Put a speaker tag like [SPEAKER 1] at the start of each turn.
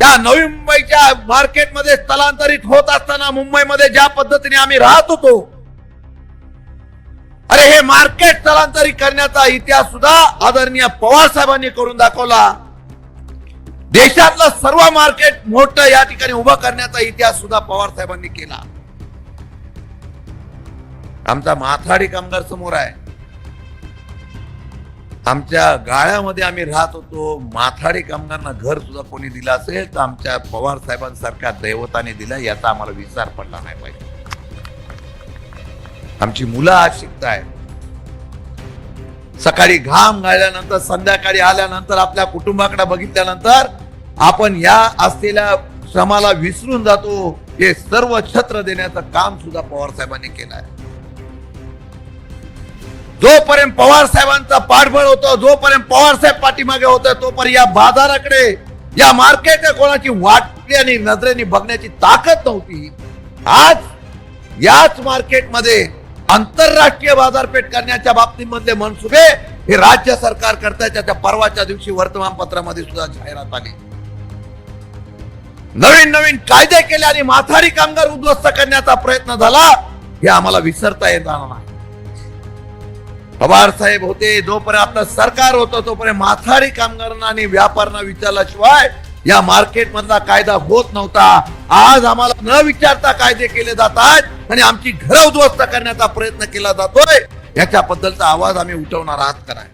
[SPEAKER 1] त्या नवी मुंबईच्या मार्केटमध्ये स्थलांतरित होत असताना मुंबईमध्ये ज्या पद्धतीने आम्ही राहत होतो अरे हे मार्केट स्थलांतरित करण्याचा इतिहास सुद्धा आदरणीय पवार साहेबांनी करून दाखवला. देशातलं सर्व मार्केट मोठं या ठिकाणी उभं करण्याचा इतिहास सुद्धा पवार साहेबांनी केला. आमचा माथाडी कामगार समोर आहे. आमच्या गाळ्यामध्ये आम्ही राहत होतो. माथाडी कामगारांना घर सुद्धा कोणी दिलं असेल तर आमच्या पवार साहेबांसारख्या दैवताने दिला याचा आम्हाला विचार पडला नाही पाहिजे. आमची मुलं आज शिकताय सकाळी घाम गाळल्यानंतर संध्याकाळी आल्यानंतर आपल्या कुटुंबाकडे बघितल्यानंतर आपण या असलेल्या श्रमाला विसरून जातो. हे सर्व छत्र देण्याचं काम सुद्धा पवार साहेबांनी केलं आहे. जोपर्यंत पवार साहेबांचा पाठबळ होतो जोपर्यंत पवार साहेब पाठीमागे होते तोपर्यंत या बाजाराकडे या मार्केट कोणाची वाटली आणि नजरेने बघण्याची ताकद नव्हती. आज याच मार्केटमध्ये आंतरराष्ट्रीय बाजारपेठ करण्याच्या बाबतीमधले मनसुबे हे राज्य सरकार करतायच्या त्या परवाच्या दिवशी वर्तमानपत्रामध्ये सुद्धा जाहिरात आली. नवीन नवीन कायदे केले आणि माथारी कामगार उद्ध्वस्त करण्याचा प्रयत्न झाला हे आम्हाला विसरता येणार नाही. पवार साहेब होते जोपर्यंत आपलं सरकार होतं तोपर्यंत माथाडी कामगारांना आणि व्यापाऱ्यांना विचारल्याशिवाय या मार्केट मधला कायदा होत नव्हता. आज आम्हाला न विचारता कायदे केले जातात आणि आमची घरं उद्ध्वस्त करण्याचा प्रयत्न केला जातोय. याच्याबद्दलचा आवाज आम्ही उठवणार आहात कराय